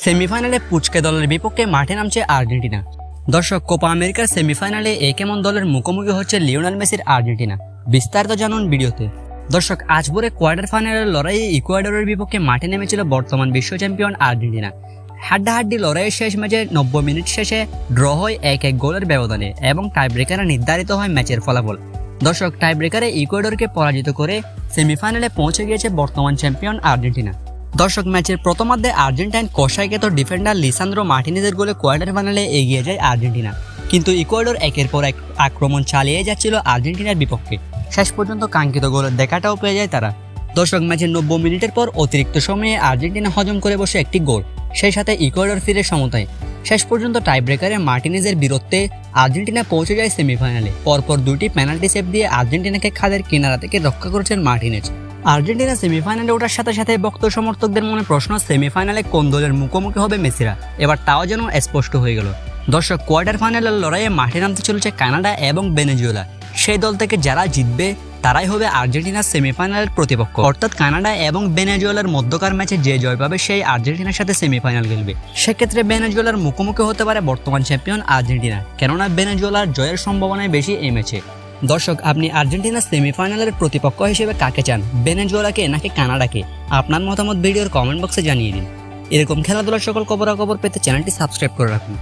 সেমিফাইনালে পুচকে দলের বিপক্ষে মাঠে নামছে আর্জেন্টিনা। দর্শক, কোপা আমেরিকার সেমিফাইনালে এ কেমন দলের মুখোমুখি হচ্ছে লিওনাল মেসির আর্জেন্টিনা? বিস্তারিত জানুন ভিডিওতে। দর্শক, আজ কোয়ার্টার ফাইনালের লড়াইয়ে ইকুয়াডরের বিপক্ষে মাঠে নেমেছিল বর্তমান বিশ্ব চ্যাম্পিয়ন আর্জেন্টিনা। হাড্ডাহাড্ডি লড়াইয়ের শেষ ম্যাচে নব্বই মিনিট শেষে ড্র হয় এক এক গোলের ব্যবধানে এবং টাই ব্রেকারে নির্ধারিত হয় ম্যাচের ফলাফল। দর্শক টাই ব্রেকারে ইকুয়েডরকে পরাজিত করে সেমিফাইনালে পৌঁছে গিয়েছে বর্তমান চ্যাম্পিয়ন আর্জেন্টিনা। দর্শক, ম্যাচের প্রথমার্ধে আর্জেন্টাইন কষাইকেত ডিফেন্ডার লিসান্দ্রো মার্টিনেজের গোলে কোয়ার্টার ফাইনালে এগিয়ে যায় আর্জেন্টিনা। কিন্তু ইকুয়েডর একের পর এক আক্রমণ চালিয়ে যাচ্ছিল আর্জেন্টিনার বিপক্ষে। শেষ পর্যন্ত কাঙ্ক্ষিত গোলের দেখাটাও পেয়ে যায় তারা। দর্শক, ম্যাচের নব্বই মিনিটের পর অতিরিক্ত সময়ে আর্জেন্টিনা হজম করে বসে একটি গোল। সেই সাথে ইকুয়েডর ফিরে সমতায়। শেষ পর্যন্ত টাই ব্রেকারে মার্টিনেজের বীরত্বে আর্জেন্টিনা পৌঁছে যায় সেমিফাইনালে। পরপর দুটি পেনাল্টি সেভ দিয়ে আর্জেন্টিনাকে খাদের কিনারা থেকে রক্ষা করেছেন মার্টিনেজ। আর্জেন্টিনা সেমিফাইনালে ওঠার সাথে সাথে ভক্ত সমর্থকদের মনে প্রশ্ন, সেমিফাইনালে কোন দলের মুখোমুখি হবে মেসিরা? এবার তাও যেন স্পষ্ট হয়ে গেল। দর্শক, কোয়ার্টার ফাইনালের লড়াইয়ে মাঠে নামতে চলেছে কানাডা এবং বেনেজুয়েলা সেই দল থেকে যারা জিতবে, তারাই হবে আর্জেন্টিনার সেমিফাইনালের প্রতিপক্ষ। অর্থাৎ কানাডা এবং ভেনেজুয়েলার মধ্যকার ম্যাচে যে জয় পাবে, সেই আর্জেন্টিনার সাথে সেমিফাইনাল খেলবে। সেক্ষেত্রে ভেনেজুয়েলার মুখোমুখি হতে পারে বর্তমান চ্যাম্পিয়ন আর্জেন্টিনা। কেননা ভেনেজুয়েলার জয়ের সম্ভাবনায় বেশি এই ম্যাচে। দর্শক, আপনি আর্জেন্টিনার সেমিফাইনালের প্রতিপক্ষ হিসেবে কাকে চান? বেনেজুয়ালাকে নাকি কানাডাকে? আপনার মতামত ভিডিওর কমেন্ট বক্সে জানিয়ে দিন। এরকম খেলাধুলার সকল খবরাখবর পেতে চ্যানেলটি সাবস্ক্রাইব করে রাখুন।